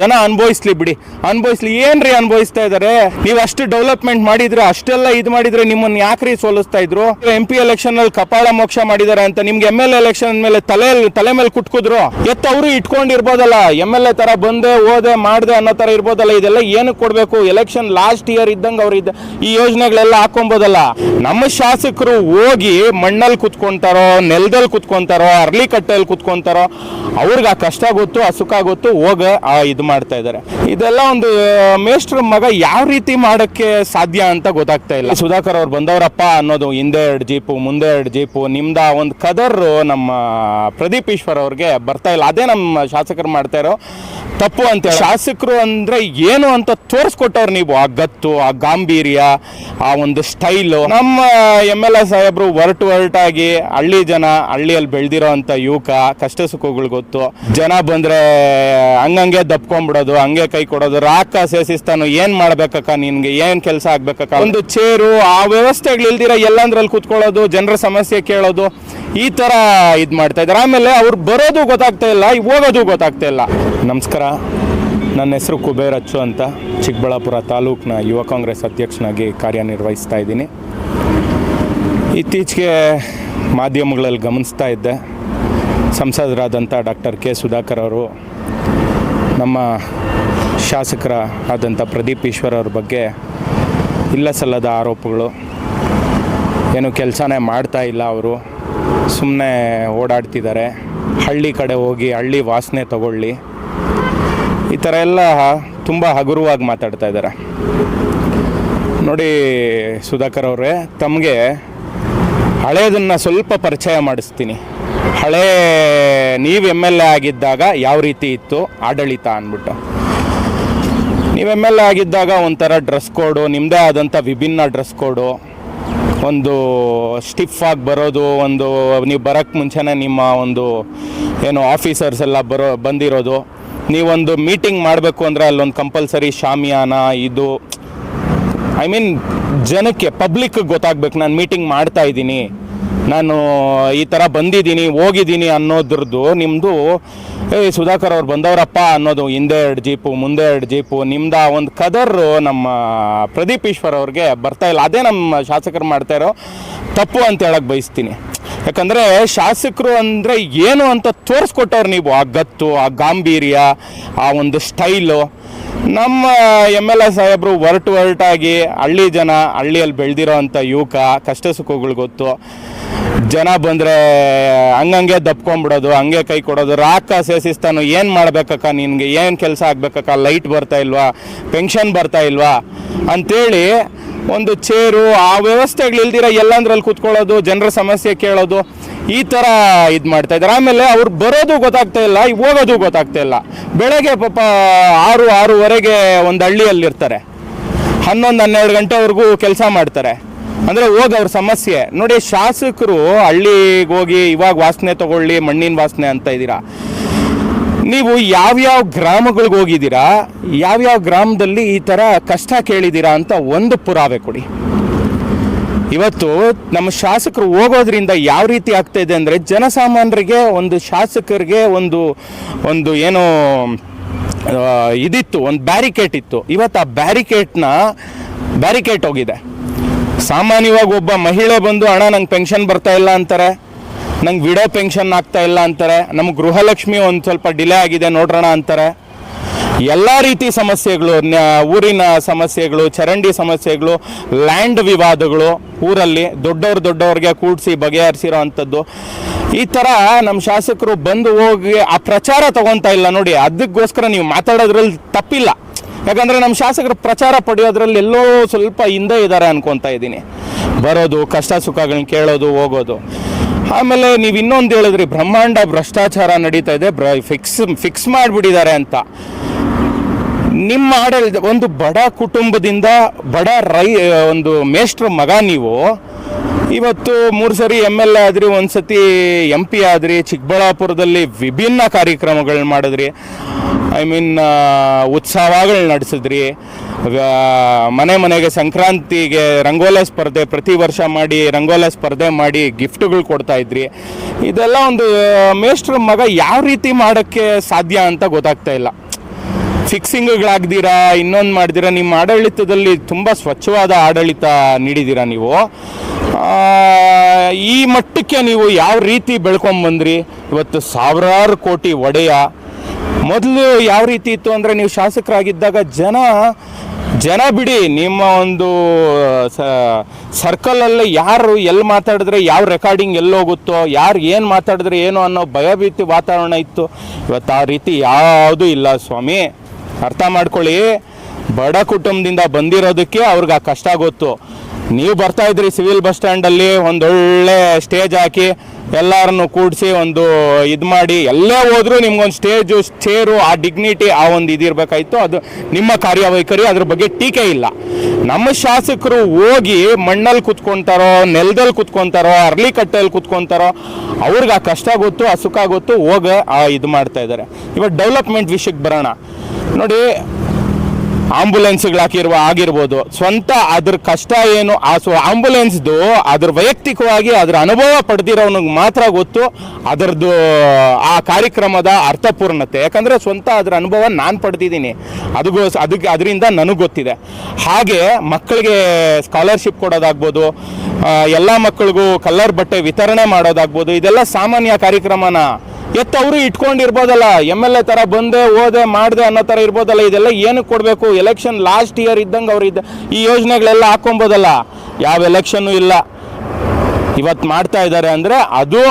ಜನ ಅನುಭವಿಸ್ಲಿ ಬಿಡಿ. ಅನುಭವಿಸ್ಲಿ, ಏನ್ರಿ ಅನುಭವಿಸ್ತಾ ಇದಾರೆ? ನೀವು ಅಷ್ಟು ಡೆವಲಪ್ಮೆಂಟ್ ಮಾಡಿದ್ರೆ, ಅಷ್ಟೆಲ್ಲ ಇದು ಮಾಡಿದ್ರೆ ನಿಮ್ಮನ್ನ ಯಾಕ್ರಿ ಸೋಲಿಸ್ತಾ ಇದ್ರು? ಎಂ ಪಿ ಎಲೆಕ್ಷನ್ ಅಲ್ಲಿ ಕಪಾಳ ಮೋಕ್ಷ ಮಾಡಿದಾರೆ ಅಂತ ನಿಮ್ಗೆ ಎಂ ಎಲ್ ಎಲೆಕ್ಷನ್ ಮೇಲೆ ತಲೆ ತಲೆ ಮೇಲೆ ಕುಟ್ಕುದ್ರು? ಎತ್ತ ಅವರು ಇಟ್ಕೊಂಡಿರ್ಬೋದಲ್ಲ ಎಂ ಎಲ್ ಎ ತರ ಬಂದೆ, ಓದೆ, ಮಾಡ್ದೆ ಅನ್ನೋ ತರ ಇರ್ಬೋದಲ್ಲ, ಇದೆಲ್ಲ ಏನಕ್ಕೆ ಕೊಡ್ಬೇಕು? ಎಲೆಕ್ಷನ್ ಲಾಸ್ಟ್ ಇಯರ್ ಇದ್ದಂಗೆ ಅವ್ರ ಇದ್ದ ಈ ಯೋಜನೆಗಳೆಲ್ಲ ಹಾಕೊಂಬೋದಲ್ಲ ನಮ್ಮ ಶಾಸಕರು ಹೋಗಿ ಮಣ್ಣಲ್ಲಿ ಕುತ್ಕೊಂತಾರೋ, ನೆಲದಲ್ಲಿ ಕುತ್ಕೊಂತಾರೋ ಅರ್ಲಿ ಕಟ್ಟೆಯಲ್ಲಿ ಕುತ್ಕೊಂತಾರೋ, ಅವ್ರಿಗೆ ಆ ಕಷ್ಟ ಗೊತ್ತು, ಆ ಸುಖ ಗೊತ್ತು, ಹೋಗ, ಆ ಇದು ಮಾಡ್ತಾ ಇದ್ದಾರೆ. ಇದೆಲ್ಲ ಒಂದು ಮೇಷ್ಟ್ರ ಮಗ ಯಾವ ರೀತಿ ಮಾಡಕ್ಕೆ ಸಾಧ್ಯ ಅಂತ ಗೊತ್ತಾಗ್ತಾ ಇಲ್ಲ. ಸುಧಾಕರ್ ಅವ್ರು ಬಂದವರಪ್ಪ ಅನ್ನೋದು ಹಿಂದೆ ಎರಡು ಜೀಪು, ಮುಂದೆ ಎರಡು ಜೀಪು, ನಿಮ್ದ ಒಂದು ಕದರ್ ನಮ್ಮ ಪ್ರದೀಪ್ ಈಶ್ವರ್ ಅವ್ರಿಗೆ ಬರ್ತಾ ಇಲ್ಲ. ಅದೇ ನಮ್ಮ ಶಾಸಕರು ಮಾಡ್ತಾ ಇರೋ ತಪ್ಪು ಅಂತ ಶಾಸಕರು ಅಂದ್ರೆ ಏನು ಅಂತ ತೋರಿಸ್ಕೊಟ್ಟವ್ರು ನೀವು. ಆ ಗತ್ತು, ಆ ಗಾಂಭೀರ್ಯ, ಆ ಒಂದು ಸ್ಟೈಲು ನಮ್ಮ ಎಂ ಎಲ್ ಎ ಸಾಹೇಬ್ರು ಒರಟು ಒರಟಾಗಿ ಹಳ್ಳಿ ಜನ, ಹಳ್ಳಿಯಲ್ಲಿ ಬೆಳೆದಿರೋ ಅಂತ ಯುವಕ, ಕಷ್ಟ ಸುಖಗಳು ಗೊತ್ತು. ಜನ ಬಂದ್ರೆ ಹಂಗಂಗೆ ದಪ್ಕೊಂಡ್ಬಿಡೋದು ಹಂಗೆ ಕೈ ಕೊಡೋದು ರಾಕ ಸೇಸಿಸ್ತಾನು ಏನ್ ಮಾಡ್ಬೇಕಕ್ಕ ನಿನ್ಗೆ? ಏನ್ ಕೆಲಸ ಆಗ್ಬೇಕಕ್ಕ? ಒಂದು ಚೇರು, ಆ ವ್ಯವಸ್ಥೆಗಳು ಇಲ್ದಿರ ಎಲ್ಲಂದ್ರಲ್ಲಿ ಕೂತ್ಕೊಳ್ಳೋದು, ಜನರ ಸಮಸ್ಯೆ ಕೇಳೋದು, ಈ ತರ ಇದ್ ಮಾಡ್ತಾ ಇದ್ದಾರೆ. ಆಮೇಲೆ ಅವ್ರು ಬರೋದು ಗೊತ್ತಾಗ್ತಾ ಇಲ್ಲ ಹೋಗೋದು ಗೊತ್ತಾಗ್ತಾ ಇಲ್ಲ. ನಮಸ್ಕಾರ, ನನ್ನ ಹೆಸರು ಕುಬೇರ್ ಅಚ್ಚು ಅಂತ ಚಿಕ್ಕಬಳ್ಳಾಪುರ ತಾಲೂಕಿನ ಯುವ ಕಾಂಗ್ರೆಸ್ ಅಧ್ಯಕ್ಷನಾಗಿ ಕಾರ್ಯನಿರ್ವಹಿಸ್ತಾ ಇದ್ದೀನಿ. ಇತ್ತೀಚೆಗೆ ಮಾಧ್ಯಮಗಳಲ್ಲಿ ಗಮನಿಸ್ತಾ ಇದ್ದೆ. ಸಂಸದರಾದಂಥ ಡಾಕ್ಟರ್ ಕೆ ಸುಧಾಕರ್ ಅವರು ನಮ್ಮ ಶಾಸಕರ ಆದಂಥ ಪ್ರದೀಪ್ ಈಶ್ವರ್ ಅವ್ರ ಬಗ್ಗೆ ಇಲ್ಲ ಸಲ್ಲದ ಆರೋಪಗಳು. ಏನು ಕೆಲಸನೇ ಮಾಡ್ತಾ ಇಲ್ಲ ಅವರು. ಸುಮ್ಮನೆ ಓಡಾಡ್ತಿದ್ದಾರೆ. ಹಳ್ಳಿ ಕಡೆ ಹೋಗಿ ಹಳ್ಳಿ ವಾಸನೆ ತಗೊಳ್ಳಿ. ಈ ಥರ ಎಲ್ಲ ತುಂಬ ಹಗುರವಾಗಿ ಮಾತಾಡ್ತಾ ಇದ್ದಾರೆ. ನೋಡಿ ಸುಧಾಕರ್ ಅವರೇ, ತಮಗೆ ಹಳೆಯದನ್ನು ಸ್ವಲ್ಪ ಪರಿಚಯ ಮಾಡಿಸ್ತೀನಿ. ಹಳೇ ನೀವು ಎಂ ಎಲ್ ಎ ಆಗಿದ್ದಾಗ ಯಾವ ರೀತಿ ಇತ್ತು? ಆಡಳಿತ ಅಂದ್ಬಿಟ್ಟು. ನೀವು ಎಂ ಎಲ್ ಎ ಆಗಿದ್ದಾಗ ಒಂಥರ ಡ್ರೆಸ್ ಕೋಡು ನಿಮ್ಮದೇ ಆದಂಥ ವಿಭಿನ್ನ ಡ್ರೆಸ್ ಕೋಡು, ಒಂದು ಸ್ಟಿಫ್ ಆಗಿ ಬರೋದು, ಒಂದು ನೀವು ಬರೋಕ್ಕೆ ಮುಂಚೆನೇ ನಿಮ್ಮ ಒಂದು ಏನು ಆಫೀಸರ್ಸ್ ಎಲ್ಲ ಬರೋ, ಬಂದಿರೋದು. ನೀವೊಂದು ಮೀಟಿಂಗ್ ಮಾಡಬೇಕು ಅಂದರೆ ಅಲ್ಲೊಂದು ಕಂಪಲ್ಸರಿ ಶಾಮಿಯಾನ, ಇದು, ಐ ಮೀನ್ ಜನಕ್ಕೆ ಪಬ್ಲಿಕ್ಗೆ ಗೊತ್ತಾಗ್ಬೇಕು. ನಾನು ಮೀಟಿಂಗ್ ಮಾಡ್ತಾ ಇದ್ದೀನಿ. ನಾನು ಈ ಥರ ಬಂದಿದ್ದೀನಿ, ಹೋಗಿದ್ದೀನಿ ಅನ್ನೋದ್ರದ್ದು ನಿಮ್ಮದು ಏ ಸುಧಾಕರ್ ಅವ್ರು ಬಂದವರಪ್ಪ ಅನ್ನೋದು, ಹಿಂದೆ ಎರಡು ಜೀಪು, ಮುಂದೆ ಎರಡು ಜೀಪು, ನಿಮ್ದ ಒಂದು ಕದರು ನಮ್ಮ ಪ್ರದೀಪ್ ಈಶ್ವರ್ ಅವ್ರಿಗೆ ಬರ್ತಾ ಇಲ್ಲ. ಅದೇ ನಮ್ಮ ಶಾಸಕರು ಮಾಡ್ತಾ ಇರೋ ತಪ್ಪು ಅಂತ ಹೇಳಕ್ ಬಯಸ್ತೀನಿ. ಯಾಕಂದರೆ ಶಾಸಕರು ಅಂದರೆ ಏನು ಅಂತ ತೋರಿಸ್ಕೊಟ್ಟವ್ರು ನೀವು. ಆ ಗತ್ತು, ಆ ಗಾಂಭೀರ್ಯ, ಆ ಒಂದು ಸ್ಟೈಲು ನಮ್ಮ ಎಂ ಎಲ್ ಎ ಸಾಹೇಬರು ಒರಟು ಒರಟಾಗಿ ಹಳ್ಳಿ ಜನ ಹಳ್ಳಿಯಲ್ಲಿ ಬೆಳೆದಿರೋ ಅಂಥ ಯುವಕ, ಕಷ್ಟ ಸುಖಗಳು ಗೊತ್ತು. ಜನ ಬಂದರೆ ಹಂಗಂಗೆ ದಪ್ಕೊಂಡ್ಬಿಡೋದು ಹಂಗೆ ಕೈ ಕೊಡೋದು. ರಾಕ ಸೇಸಿಸ್ತಾನು, ಏನು ಮಾಡ್ಬೇಕಕ್ಕ ನಿನಗೆ? ಏನು ಕೆಲಸ ಆಗ್ಬೇಕಕ್ಕ? ಲೈಟ್ ಬರ್ತಾ ಇಲ್ವಾ? ಪೆನ್ಷನ್ ಬರ್ತಾ ಇಲ್ವಾ? ಅಂಥೇಳಿ ಒಂದು ಚೇರು, ಆ ವ್ಯವಸ್ಥೆಗಳು ಇಲ್ದಿರ ಎಲ್ಲಂದ್ರಲ್ಲಿ ಕೂತ್ಕೊಳ್ಳೋದು, ಜನರ ಸಮಸ್ಯೆ ಕೇಳೋದು, ಈ ಥರ ಇದು ಮಾಡ್ತಾ ಇದ್ದಾರೆ ಆಮೇಲೆ ಅವ್ರು ಬರೋದು ಗೊತ್ತಾಗ್ತಾ ಇಲ್ಲ, ಹೋಗೋದು ಗೊತ್ತಾಗ್ತಾ ಇಲ್ಲ. ಬೆಳಗ್ಗೆ ಪಾಪ ಆರು, ಆರೂವರೆಗೆ ಒಂದು ಹಳ್ಳಿಯಲ್ಲಿರ್ತಾರೆ. ಹನ್ನೊಂದು, ಹನ್ನೆರಡು ಗಂಟೆವರೆಗೂ ಕೆಲಸ ಮಾಡ್ತಾರೆ. ಅಂದರೆ ಹೋಗಿ ಅವ್ರ ಸಮಸ್ಯೆ. ನೋಡಿ, ಶಾಸಕರು ಹಳ್ಳಿಗೆ ಹೋಗಿ ಇವಾಗ ವಾಸನೆ ತಗೊಳ್ಳಿ, ಮಣ್ಣಿನ ವಾಸನೆ ಅಂತ ಇದ್ದೀರಾ. ನೀವು ಯಾವ್ಯಾವ ಗ್ರಾಮಗಳಿಗೆ ಹೋಗಿದ್ದೀರಾ, ಯಾವ್ಯಾವ ಗ್ರಾಮದಲ್ಲಿ ಈ ಥರ ಕಷ್ಟ ಕೇಳಿದ್ದೀರಾ ಅಂತ ಒಂದು ಪುರಾವೆ ಕೊಡಿ. ಇವತ್ತು ನಮ್ಮ ಶಾಸಕರು ಹೋಗೋದ್ರಿಂದ ಯಾವ ರೀತಿ ಆಗ್ತಾ ಇದೆ ಅಂದರೆ ಜನಸಾಮಾನ್ಯರಿಗೆ ಒಂದು ಶಾಸಕರಿಗೆ ಒಂದು ಒಂದು ಏನು ಇದಿತ್ತು, ಒಂದು ಬ್ಯಾರಿಕೇಟ್ ಇತ್ತು. ಇವತ್ತು ಆ ಬ್ಯಾರಿಕೇಟ್ನ ಬ್ಯಾರಿಕೇಟ್ ಹೋಗಿದೆ. ಸಾಮಾನ್ಯವಾಗಿ ಒಬ್ಬ ಮಹಿಳೆ ಬಂದು, ಅಣ್ಣ, ನಂಗೆ ಪೆನ್ಷನ್ ಬರ್ತಾ ಇಲ್ಲ ಅಂತಾರೆ. ನಂಗೆ ವಿಡೋ ಪೆನ್ಷನ್ ಆಗ್ತಾ ಇಲ್ಲ ಅಂತಾರೆ. ನಮ್ಮ ಗೃಹಲಕ್ಷ್ಮಿ ಒಂದು ಸ್ವಲ್ಪ ಡಿಲೇ ಆಗಿದೆ ನೋಡ್ರೋಣ ಅಂತಾರೆ. ಎಲ್ಲ ರೀತಿ ಸಮಸ್ಯೆಗಳು ಊರಿನ ಸಮಸ್ಯೆಗಳು, ಚರಂಡಿ ಸಮಸ್ಯೆಗಳು ಲ್ಯಾಂಡ್ ವಿವಾದಗಳು, ಊರಲ್ಲಿ ದೊಡ್ಡವ್ರು ದೊಡ್ಡವ್ರಿಗೆ ಕೂಡಿಸಿ ಬಗೆಹರಿಸಿರೋ ಅಂಥದ್ದು. ಈ ಥರ ನಮ್ಮ ಶಾಸಕರು ಬಂದು ಹೋಗಿ ಆ ಪ್ರಚಾರ ತಗೊತಾ ಇಲ್ಲ ನೋಡಿ. ಅದಕ್ಕೋಸ್ಕರ ನೀವು ಮಾತಾಡೋದ್ರಲ್ಲಿ ತಪ್ಪಿಲ್ಲ. ಯಾಕಂದರೆ ನಮ್ಮ ಶಾಸಕರು ಪ್ರಚಾರ ಪಡೆಯೋದ್ರಲ್ಲಿ ಎಲ್ಲೋ ಸ್ವಲ್ಪ ಹಿಂದೆ ಇದ್ದಾರೆ ಅನ್ಕೊತಾ ಇದ್ದೀನಿ. ಬರೋದು, ಕಷ್ಟ ಸುಖಗಳನ್ನ ಕೇಳೋದು, ಹೋಗೋದು. ಆಮೇಲೆ ನೀವು ಇನ್ನೊಂದು ಹೇಳಿದ್ರಿ, ಬ್ರಹ್ಮಾಂಡ ಭ್ರಷ್ಟಾಚಾರ ನಡೀತಾ ಇದೆ, ಬ್ರ ಫಿಕ್ಸ್ ಫಿಕ್ಸ್ ಮಾಡಿಬಿಟ್ಟಿದ್ದಾರೆ ಅಂತ. ನಿಮ್ಮ ಆಡಳಿತ, ಒಂದು ಬಡ ಕುಟುಂಬದಿಂದ ಬಡ ರೈ, ಒಂದು ಮೇಷ್ಟ್ರ ಮಗ ನೀವು ಇವತ್ತು ಮೂರು ಸರಿ ಎಂ ಎಲ್ ಎ ಆದ್ರಿ ಒಂದು ಸತಿ ಎಂ ಪಿ ಆದ್ರಿ, ಚಿಕ್ಕಬಳ್ಳಾಪುರದಲ್ಲಿ ವಿಭಿನ್ನ ಕಾರ್ಯಕ್ರಮಗಳನ್ನ ಮಾಡಿದ್ರಿ. ಐ ಮೀನ್ ಉತ್ಸವಗಳು ನಡೆಸಿದ್ರಿ. ಮನೆ ಮನೆಗೆ ಸಂಕ್ರಾಂತಿಗೆ ರಂಗೋಲೆ ಸ್ಪರ್ಧೆ ಪ್ರತಿ ವರ್ಷ ಮಾಡಿ ರಂಗೋಲೆ ಸ್ಪರ್ಧೆ ಮಾಡಿ ಗಿಫ್ಟ್ಗಳು ಕೊಡ್ತಾ ಇದ್ರಿ. ಇದೆಲ್ಲ ಒಂದು ಮೇಷ್ಟ್ರ ಮಗ ಯಾವ ರೀತಿ ಮಾಡೋಕ್ಕೆ ಸಾಧ್ಯ ಅಂತ ಗೊತ್ತಾಗ್ತಾ ಇಲ್ಲ. ಫಿಕ್ಸಿಂಗ್ಗಳಾಗ್ದಿರಾ, ಇನ್ನೊಂದು ಮಾಡಿದಿರಾ, ನಿಮ್ಮ ಆಡಳಿತದಲ್ಲಿ ತುಂಬ ಸ್ವಚ್ಛವಾದ ಆಡಳಿತ ನೀಡಿದ್ದೀರಾ ನೀವು? ಈ ಮಟ್ಟಕ್ಕೆ ನೀವು ಯಾವ ರೀತಿ ಬೆಳ್ಕೊಂಬಂದ್ರಿ? ಇವತ್ತು ಸಾವಿರಾರು ಕೋಟಿ ಒಡೆಯ. ಮೊದಲು ಯಾವ ರೀತಿ ಇತ್ತು ಅಂದರೆ ನೀವು ಶಾಸಕರಾಗಿದ್ದಾಗ ಜನ ಜನ ಬಿಡಿ, ನಿಮ್ಮ ಒಂದು ಸರ್ಕಲಲ್ಲಿ ಯಾರು ಎಲ್ಲಿ ಮಾತಾಡಿದ್ರೆ, ಯಾವ ರೆಕಾರ್ಡಿಂಗ್ ಎಲ್ಲಿ ಹೋಗುತ್ತೋ, ಯಾರು ಏನು ಮಾತಾಡಿದ್ರೆ ಏನು ಅನ್ನೋ ಭಯಭೀತಿ ವಾತಾವರಣ ಇತ್ತು. ಇವತ್ತು ಆ ರೀತಿ ಯಾವುದೂ ಇಲ್ಲ ಸ್ವಾಮಿ. ಅರ್ಥ ಮಾಡ್ಕೊಳ್ಳಿ. ಬಡ ಕುಟುಂಬದಿಂದ ಬಂದಿರೋದಕ್ಕೆ ಅವ್ರಿಗೆ ಆ ಕಷ್ಟ ಗೊತ್ತು. ನೀವು ಬರ್ತಾ ಇದ್ರಿ ಸಿವಿಲ್ ಬಸ್ ಸ್ಟ್ಯಾಂಡಲ್ಲಿ ಒಂದೊಳ್ಳೆ ಸ್ಟೇಜ್ ಹಾಕಿ ಎಲ್ಲರನ್ನು ಕೂಡಿಸಿ ಒಂದು ಇದು ಮಾಡಿ, ಎಲ್ಲೇ ಹೋದರೂ ನಿಮ್ಗೊಂದು ಸ್ಟೇಜು, ಚೇರು, ಆ ಡಿಗ್ನಿಟಿ ಆ ಒಂದು ಇದಿರಬೇಕಾಯ್ತು ಅದು ನಿಮ್ಮ ಕಾರ್ಯವೈಖರಿ, ಅದ್ರ ಬಗ್ಗೆ ಟೀಕೆ ಇಲ್ಲ. ನಮ್ಮ ಶಾಸಕರು ಹೋಗಿ ಮಣ್ಣಲ್ಲಿ ಕುತ್ಕೊಂತಾರೋ, ನೆಲದಲ್ಲಿ ಕುತ್ಕೊಂತಾರೋ ಅರ್ಲಿ ಕಟ್ಟೆಯಲ್ಲಿ ಕುತ್ಕೊಂತಾರೋ, ಅವ್ರಿಗೆ ಆ ಕಷ್ಟ ಗೊತ್ತು, ಆ ಸುಖ ಗೊತ್ತು, ಹೋಗ ಆ ಇದು ಮಾಡ್ತಾ ಇದ್ದಾರೆ ಇವಾಗ ಡೆವಲಪ್ಮೆಂಟ್ ವಿಷಯಕ್ಕೆ ಬರೋಣ. ನೋಡಿ ಆಂಬುಲೆನ್ಸ್ಗಳು ಹಾಕಿರುವ ಆಗಿರ್ಬೋದು. ಸ್ವಂತ ಅದ್ರ ಕಷ್ಟ ಏನು, ಆ ಸೊ ಆಂಬುಲೆನ್ಸ್ದು ಅದ್ರ ವೈಯಕ್ತಿಕವಾಗಿ ಅದ್ರ ಅನುಭವ ಪಡೆದಿರೋನಿಗೆ ಮಾತ್ರ ಗೊತ್ತು. ಅದರದ್ದು ಆ ಕಾರ್ಯಕ್ರಮದ ಅರ್ಥಪೂರ್ಣತೆ. ಯಾಕಂದರೆ ಸ್ವಂತ ಅದರ ಅನುಭವ ನಾನು ಪಡೆದಿದ್ದೀನಿ. ಅದಕ್ಕೋ ಅದಕ್ಕೆ ಅದರಿಂದ ನನಗೆ ಗೊತ್ತಿದೆ. ಹಾಗೆ ಮಕ್ಕಳಿಗೆ ಸ್ಕಾಲರ್ಶಿಪ್ ಕೊಡೋದಾಗ್ಬೋದು ಎಲ್ಲ ಮಕ್ಕಳಿಗೂ ಕಲ್ಲರ್ ಬಟ್ಟೆ ವಿತರಣೆ ಮಾಡೋದಾಗ್ಬೋದು, ಇದೆಲ್ಲ ಸಾಮಾನ್ಯ ಕಾರ್ಯಕ್ರಮನ ಎತ್ತು ಅವರು ಇಟ್ಕೊಂಡಿರ್ಬೋದಲ್ಲ ಎಂ ಎಲ್ ಎ ಥರ ಬಂದೆ ಓದೆ ಮಾಡಿದೆ ಅನ್ನೋ ಥರ ಇರ್ಬೋದಲ್ಲ, ಇದೆಲ್ಲ ಏನಕ್ಕೆ ಕೊಡಬೇಕು? ಎಲೆಕ್ಷನ್ ಲಾಸ್ಟ್ ಇಯರ್ ಇದ್ದಂಗೆ ಅವ್ರು ಇದ್ದ ಈ ಯೋಜನೆಗಳೆಲ್ಲ ಹಾಕೊಬೋದಲ್ಲ ಯಾವ ಎಲೆಕ್ಷನ್ನು ಇಲ್ಲ. ಇವತ್ತು ಮಾಡ್ತಾ ಇದ್ದಾರೆ ಅಂದರೆ ಅದು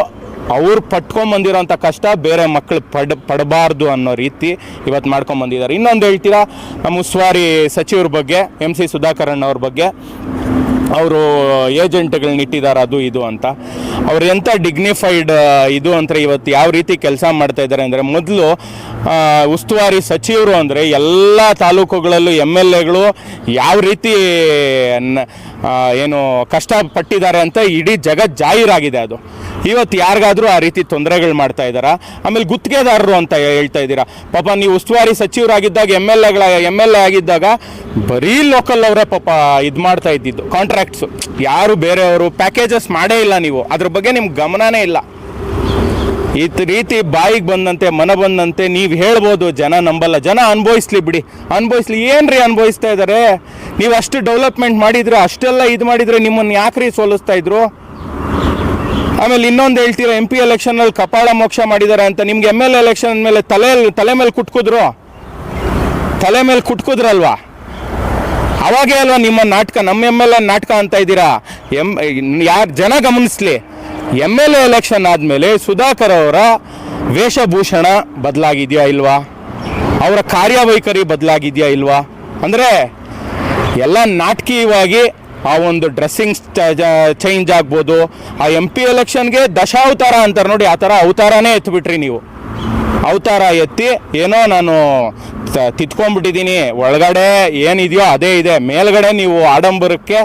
ಅವ್ರು ಪಟ್ಕೊಂಬಂದಿರೋಂಥ ಕಷ್ಟ, ಬೇರೆ ಮಕ್ಕಳು ಪಡ್ ಪಡಬಾರ್ದು ಅನ್ನೋ ರೀತಿ ಇವತ್ತು ಮಾಡ್ಕೊಂಬಂದಿದ್ದಾರೆ ಇನ್ನೊಂದು ಹೇಳ್ತೀರಾ? ನಮ್ಮ ಉಸ್ತುವಾರಿ ಸಚಿವರ ಬಗ್ಗೆ ಎಂ ಸಿ ಸುಧಾಕರಣ್ಣವ್ರ ಬಗ್ಗೆ. ಅವರು ಏಜೆಂಟ್ಗಳನ್ನ ಇಟ್ಟಿದ್ದಾರೆ ಅದು ಇದು ಅಂತ. ಅವ್ರು ಎಂಥ ಡಿಗ್ನಿಫೈಡ್ ಇದು ಅಂತ ಇವತ್ತು ಯಾವ ರೀತಿ ಕೆಲಸ ಮಾಡ್ತಾ ಇದ್ದಾರೆ ಅಂದರೆ ಮೊದಲು ಉಸ್ತುವಾರಿ ಸಚಿವರು ಅಂದರೆ ಎಲ್ಲ ತಾಲೂಕುಗಳಲ್ಲೂ ಎಂ ಎಲ್ ಎಗಳು ಯಾವ ರೀತಿ ಏನು ಕಷ್ಟಪಟ್ಟಿದ್ದಾರೆ ಅಂತ ಇಡೀ ಜಗತ್ ಜಾಹೀರಾಗಿದೆ ಅದು. ಇವತ್ತು ಯಾರಿಗಾದರೂ ಆ ರೀತಿ ತೊಂದರೆಗಳು ಮಾಡ್ತಾ ಇದ್ದಾರಾ? ಆಮೇಲೆ ಗುತ್ತಿಗೆದಾರರು ಅಂತ ಹೇಳ್ತಾ ಇದ್ದೀರಾ? ಪಾಪ ನೀವು ಉಸ್ತುವಾರಿ ಸಚಿವರಾಗಿದ್ದಾಗ ಎಂ ಎಲ್ ಎಗಳ ಎಂ ಎಲ್ ಎ ಆಗಿದ್ದಾಗ ಬರೀ ಲೋಕಲ್ ಅವರೇ ಪಾಪ ಇದು ಮಾಡ್ತಾ ಇದ್ದಿದ್ದು ಕಾಂಟ್ರಾಕ್ಟ್ಸು ಯಾರು ಬೇರೆಯವರು ಪ್ಯಾಕೇಜಸ್ ಮಾಡೇ ಇಲ್ಲ ನೀವು. ಅದ್ರ ಬಗ್ಗೆ ನಿಮ್ಗೆ ಗಮನನೇ ಇಲ್ಲ. ಈ ರೀತಿ ಬಾಯಿಗೆ ಬಂದಂತೆ, ಮನ ಬಂದಂತೆ ನೀವು ಹೇಳ್ಬೋದು, ಜನ ನಂಬಲ್ಲ. ಜನ ಅನುಭವಿಸ್ಲಿ ಬಿಡಿ. ಅನುಭವಿಸ್ಲಿ ರೀ ಅನುಭವಿಸ್ತಾ ಇದ್ದಾರೆ ನೀವು ಅಷ್ಟು ಡೆವಲಪ್ಮೆಂಟ್ ಮಾಡಿದರೆ, ಅಷ್ಟೆಲ್ಲ ಇದು ಮಾಡಿದ್ರೆ ನಿಮ್ಮನ್ನು ಯಾಕ್ರಿ ಸೋಲಿಸ್ತಾ ಇದ್ರು? ಆಮೇಲೆ ಇನ್ನೊಂದು ಹೇಳ್ತೀರಾ ಎಂ ಪಿ ಎಲೆಕ್ಷನಲ್ಲಿ ಕಪಾಳ ಮೋಕ್ಷ ಮಾಡಿದ್ದಾರೆ ಅಂತ. ನಿಮ್ಗೆ ಎಂ ಎಲ್ ಎಲೆಕ್ಷನ್ ಮೇಲೆ ತಲೆ ತಲೆ ಮೇಲೆ ಕುಟ್ಕುದ್ರು? ತಲೆ ಮೇಲೆ ಕುಟ್ಕುದ್ರಲ್ವಾ? ಅವಾಗೇ ಅಲ್ವಾ ನಿಮ್ಮ ನಾಟಕ, ನಮ್ಮ ಎಂ ಎಲ್ ಎ ನಾಟಕ ಅಂತ ಇದ್ದೀರಾ? ಎಂ, ಯಾರು, ಜನ ಗಮನಿಸ್ಲಿ. ಎಂ ಎಲ್ ಎ ಎಲೆಕ್ಷನ್ ಆದಮೇಲೆ ಸುಧಾಕರ್ ಅವರ ವೇಷಭೂಷಣ ಬದಲಾಗಿದೆಯಾ ಇಲ್ವಾ? ಅವರ ಕಾರ್ಯವೈಖರಿ ಬದಲಾಗಿದೆಯಾ ಇಲ್ವಾ? ಅಂದರೆ ಎಲ್ಲ ನಾಟಕೀಯವಾಗಿ ಆ ಒಂದು ಡ್ರೆಸ್ಸಿಂಗ್ ಚೇಂಜ್ ಆಗ್ಬೋದು. ಆ ಎಂ ಪಿ ಎಲೆಕ್ಷನ್ಗೆ ದಶಾವತಾರ ಅಂತಾರೆ ನೋಡಿ, ಆ ಥರ ಅವತಾರನೇ ಎತ್ಬಿಟ್ರಿ ನೀವು. ಅವತಾರ ಎತ್ತಿ ಏನೋ ನಾನು ತಿತ್ಕೊಂಡ್ಬಿಟ್ಟಿದ್ದೀನಿ ಒಳಗಡೆ ಏನಿದೆಯೋ ಅದೇ ಇದೆ. ಮೇಲ್ಗಡೆ ನೀವು ಆಡಂಬರಕ್ಕೆ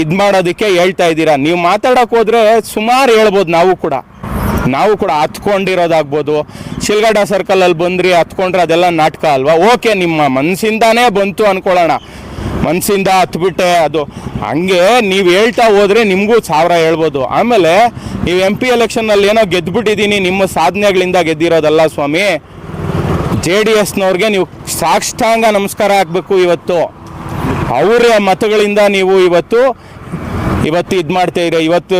ಇದು ಮಾಡೋದಕ್ಕೆ ಹೇಳ್ತಾ ಇದ್ದೀರಾ. ನೀವು ಮಾತಾಡೋಕೆ ಹೋದರೆ ಸುಮಾರು ಹೇಳ್ಬೋದು ನಾವು ಕೂಡ. ನಾವು ಕೂಡ ಹತ್ಕೊಂಡಿರೋದಾಗ್ಬೋದು. ಶಿಲ್ಗಡ ಸರ್ಕಲಲ್ಲಿ ಬಂದ್ರಿ, ಹತ್ಕೊಂಡ್ರೆ ಅದೆಲ್ಲ ನಾಟಕ ಅಲ್ವಾ? ಓಕೆ ನಿಮ್ಮ ಮನಸ್ಸಿಂದಾನೇ ಬಂತು ಅನ್ಕೊಳ್ಳೋಣ. ಮನಸ್ಸಿಂದ ಹತ್ಬಿಟ್ಟೆ ಅದು. ಹಂಗೆ ನೀವು ಹೇಳ್ತಾ ಹೋದರೆ ನಿಮಗೂ ಸಾವಿರ ಹೇಳ್ಬೋದು. ಆಮೇಲೆ ನೀವು ಎಂ ಪಿ ಎಲೆಕ್ಷನ್ನಲ್ಲಿ ಏನೋ ಗೆದ್ದುಬಿಟ್ಟಿದ್ದೀನಿ ನಿಮ್ಮ ಸಾಧನೆಗಳಿಂದ ಗೆದ್ದಿರೋದಲ್ಲ ಸ್ವಾಮಿ. ಜೆ ಡಿ ಎಸ್ನವ್ರಿಗೆ ನೀವು ಸಾಕ್ಷಾಂಗ ನಮಸ್ಕಾರ ಹಾಕಬೇಕು ಇವತ್ತು. ಅವರ ಮತಗಳಿಂದ ನೀವು ಇವತ್ತು ಇವತ್ತು ಇದು ಮಾಡ್ತಾ ಇದೆ ಇವತ್ತು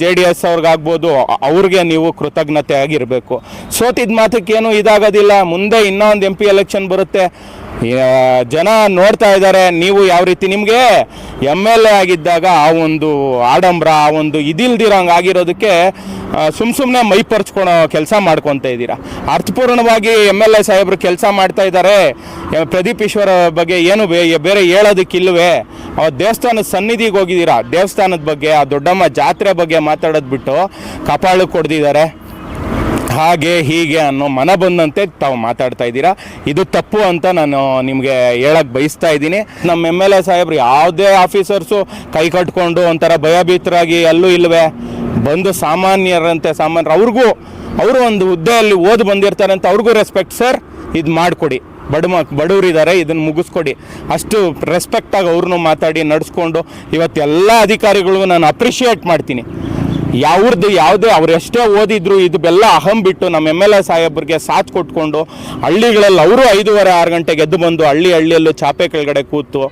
ಜೆ ಡಿ ಎಸ್ ಅವ್ರಿಗಾಗ್ಬೋದು ಅವ್ರಿಗೆ ನೀವು ಕೃತಜ್ಞತೆ ಆಗಿರಬೇಕು. ಸೋತಿದ್ದ ಮಾತಕ್ಕೇನು ಇದಾಗೋದಿಲ್ಲ. ಮುಂದೆ ಇನ್ನೊಂದು ಎಂ ಪಿ ಎಲೆಕ್ಷನ್ ಬರುತ್ತೆ. ಜನ ನೋಡ್ತಾ ಇದ್ದಾರೆ. ನೀವು ಯಾವ ರೀತಿ ನಿಮಗೆ ಎಂ ಎಲ್ ಎ ಆಗಿದ್ದಾಗ ಆ ಒಂದು ಆಡಂಬರ, ಆ ಒಂದು ಇದಿಲ್ದಿರಂಗೆ ಆಗಿರೋದಕ್ಕೆ ಸುಮ್ಮ ಸುಮ್ಮನೆ ಮೈ ಪರ್ಚ್ಕೊಳೋ ಕೆಲಸ ಮಾಡ್ಕೊತ ಇದ್ದೀರಾ? ಅರ್ಥಪೂರ್ಣವಾಗಿ ಎಂ ಎಲ್ ಎ ಸಾಹೇಬರು ಕೆಲಸ ಮಾಡ್ತಾ ಇದ್ದಾರೆ. ಪ್ರದೀಪ್ ಈಶ್ವರ ಬಗ್ಗೆ ಏನು ಬೇರೆ ಹೇಳೋದಕ್ಕಿಲ್ವೇ? ಆ, ದೇವಸ್ಥಾನದ ಸನ್ನಿಧಿಗೆ ಹೋಗಿದ್ದೀರಾ? ದೇವಸ್ಥಾನದ ಬಗ್ಗೆ, ಆ ದೊಡ್ಡಮ್ಮ ಜಾತ್ರೆ ಬಗ್ಗೆ ಮಾತಾಡೋದು ಬಿಟ್ಟು ಕಪಾಳಕ್ಕೆ ಕೊಡ್ದಿದ್ದಾರೆ. ಹಾಗೆ ಹೀಗೆ ಅನ್ನೋ ಮನ ಬಂದಂತೆ ತಾವು ಮಾತಾಡ್ತಾ ಇದ್ದೀರಾ? ಇದು ತಪ್ಪು ಅಂತ ನಾನು ನಿಮಗೆ ಹೇಳಕ್ಕೆ ಬಯಸ್ತಾ ಇದ್ದೀನಿ. ನಮ್ಮ ಎಂ ಎಲ್ ಎ ಸಾಹೇಬ್ರು ಯಾವುದೇ ಆಫೀಸರ್ಸು ಕೈ ಕಟ್ಕೊಂಡು ಒಂಥರ ಭಯಭೀತರಾಗಿ ಅಲ್ಲೂ ಇಲ್ವೇ? ಬಂದು ಸಾಮಾನ್ಯರಂತೆ ಸಾಮಾನ್ಯರು ಅವ್ರಿಗೂ, ಅವರು ಒಂದು ಹುದ್ದೆಯಲ್ಲಿ ಓದಿ ಬಂದಿರ್ತಾರೆ ಅಂತ ಅವ್ರಿಗೂ ರೆಸ್ಪೆಕ್ಟ್ ಸರ್ ಇದು ಮಾಡಿಕೊಡಿ. ಬಡ ಮಕ್ ಬಡವರಿದ್ದಾರೆ ಇದನ್ನು ಮುಗಿಸ್ಕೊಡಿ. ಅಷ್ಟು ರೆಸ್ಪೆಕ್ಟಾಗಿ ಅವ್ರನ್ನೂ ಮಾತಾಡಿ, ನಡೆಸ್ಕೊಂಡು ಇವತ್ತೆಲ್ಲ ಅಧಿಕಾರಿಗಳಿಗೂ ನಾನು ಅಪ್ರಿಷಿಯೇಟ್ ಮಾಡ್ತೀನಿ. ಯಾವ್ದು ಯಾವುದೇ ಎಷ್ಟೇ ಓದಿದ್ರು ಇದು ಬೆಲ್ಲ ಅಹಂ ಬಿಟ್ಟು ನಮ್ಮ ಎಂ ಎಲ್ ಎ ಸಾಹೇಬ್ರಿಗೆ ಸಾಥ್ ಕೊಟ್ಕೊಂಡು ಹಳ್ಳಿಗಳಲ್ಲಿ ಅವರು ಐದೂವರೆ ಆರು ಗಂಟೆಗೆ ಎದ್ದು ಬಂದು ಹಳ್ಳಿ ಹಳ್ಳಿಯಲ್ಲೂ ಚಾಪೆ ಕೆಳಗಡೆ ಕೂತು.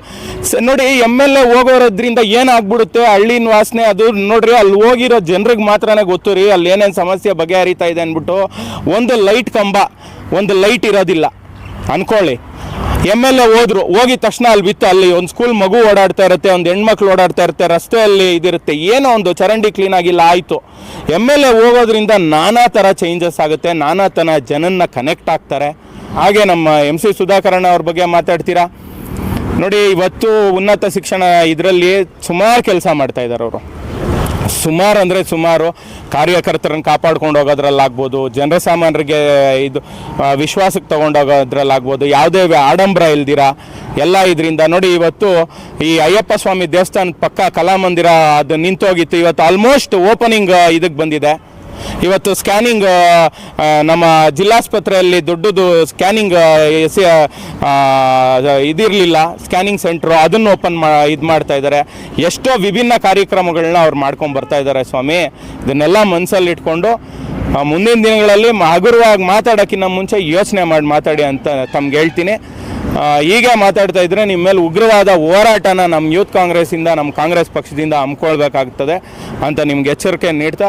ನೋಡಿ ಎಂ ಎಲ್ ಎ ಹೋಗೋರೋದ್ರಿಂದ ಏನಾಗ್ಬಿಡುತ್ತೆ? ಹಳ್ಳಿನ ವಾಸನೆ ಅದು ನೋಡ್ರಿ, ಅಲ್ಲಿ ಹೋಗಿರೋ ಜನರಿಗೆ ಮಾತ್ರನೇ ಗೊತ್ತು ರೀ, ಅಲ್ಲಿ ಏನೇನು ಸಮಸ್ಯೆ ಬಗೆಹರಿತಾ ಇದೆ ಅಂದ್ಬಿಟ್ಟು ಒಂದು ಲೈಟ್ ಕಂಬ, ಒಂದು ಲೈಟ್ ಇರೋದಿಲ್ಲ. ಅನ್ಕೊಳ್ಳಿ. ಎಂ ಎಲ್ ಎ ಹೋದ್ರು, ಹೋಗಿದ ತಕ್ಷಣ ಅಲ್ಲಿ ಬಿತ್ತು. ಅಲ್ಲಿ ಒಂದು ಸ್ಕೂಲ್ ಮಗು ಓಡಾಡ್ತಾ ಇರುತ್ತೆ, ಒಂದು ಹೆಣ್ಮಕ್ಳು ಓಡಾಡ್ತಾ ಇರುತ್ತೆ ರಸ್ತೆಯಲ್ಲಿ ಇದಿರುತ್ತೆ. ಏನೋ ಒಂದು ಚರಂಡಿ ಕ್ಲೀನ್ ಆಗಿಲ್ಲ, ಆಯಿತು. ಎಂ ಎಲ್ ಎ ಹೋಗೋದ್ರಿಂದ ನಾನಾ ಥರ ಚೇಂಜಸ್ ಆಗುತ್ತೆ, ನಾನಾ ಥರ ಜನನ್ನ ಕನೆಕ್ಟ್ ಆಗ್ತಾರೆ. ಹಾಗೆ ನಮ್ಮ ಎಂ ಸಿ ಸುಧಾಕರಣ ಅವ್ರ ಬಗ್ಗೆ ಮಾತಾಡ್ತೀರಾ? ನೋಡಿ, ಇವತ್ತು ಉನ್ನತ ಶಿಕ್ಷಣ ಇದರಲ್ಲಿ ಸುಮಾರು ಕೆಲಸ ಮಾಡ್ತಾ ಇದ್ದಾರೆ ಅವರು. ಸುಮಾರು ಅಂದರೆ ಸುಮಾರು ಕಾರ್ಯಕರ್ತರನ್ನು ಕಾಪಾಡ್ಕೊಂಡು ಹೋಗೋದ್ರಲ್ಲಾಗ್ಬೋದು, ಜನರ ಸಾಮಾನ್ಯರಿಗೆ ಇದು ವಿಶ್ವಾಸಕ್ಕೆ ತೊಗೊಂಡೋಗೋದ್ರಲ್ಲಾಗ್ಬೋದು ಯಾವುದೇ ಆಡಂಬರ ಇಲ್ದಿರ, ಎಲ್ಲ ಇದರಿಂದ. ನೋಡಿ, ಇವತ್ತು ಈ ಅಯ್ಯಪ್ಪ ಸ್ವಾಮಿ ದೇವಸ್ಥಾನದ ಪಕ್ಕ ಕಲಾಮಂದಿರ ಅದು ನಿಂತೋಗಿತ್ತು. ಇವತ್ತು ಆಲ್ಮೋಸ್ಟ್ ಓಪನಿಂಗ್ ಇದಕ್ಕೆ ಬಂದಿದೆ. ಇವತ್ತು ಸ್ಕ್ಯಾನಿಂಗ್ ನಮ್ಮ ಜಿಲ್ಲಾಸ್ಪತ್ರೆಯಲ್ಲಿ ದೊಡ್ಡದು ಸ್ಕ್ಯಾನಿಂಗ್ ಎಸ್ ಇದಿರಲಿಲ್ಲ. ಸ್ಕ್ಯಾನಿಂಗ್ ಸೆಂಟ್ರು ಅದನ್ನು ಓಪನ್ ಮಾ, ಇದು ಮಾಡ್ತಾ ಇದ್ದಾರೆ ಎಷ್ಟೋ ವಿಭಿನ್ನ ಕಾರ್ಯಕ್ರಮಗಳನ್ನ ಅವ್ರು ಮಾಡ್ಕೊಂಡು ಬರ್ತಾ ಇದ್ದಾರೆ ಸ್ವಾಮಿ. ಇದನ್ನೆಲ್ಲ ಮನಸ್ಸಲ್ಲಿ ಇಟ್ಕೊಂಡು ಮುಂದಿನ ದಿನಗಳಲ್ಲಿ ಹಗುರವಾಗಿ ಮಾತಾಡೋಕ್ಕಿಂತ ಮುಂಚೆ ಯೋಚನೆ ಮಾಡಿ ಮಾತಾಡಿ ಅಂತ ತಮ್ಗೆ ಹೇಳ್ತೀನಿ. ಹೀಗೆ ಮಾತಾಡ್ತಾ ಇದ್ರೆ ನಿಮ್ಮ ಮೇಲೆ ಉಗ್ರವಾದ ಹೋರಾಟನ ನಮ್ಮ ಯೂತ್ ಕಾಂಗ್ರೆಸ್ಸಿಂದ ನಮ್ಮ ಕಾಂಗ್ರೆಸ್ ಪಕ್ಷದಿಂದ ಹಮ್ಮಿಕೊಳ್ಬೇಕಾಗ್ತದೆ ಅಂತ ನಿಮ್ಗೆ ಎಚ್ಚರಿಕೆ ನೀಡ್ತಾ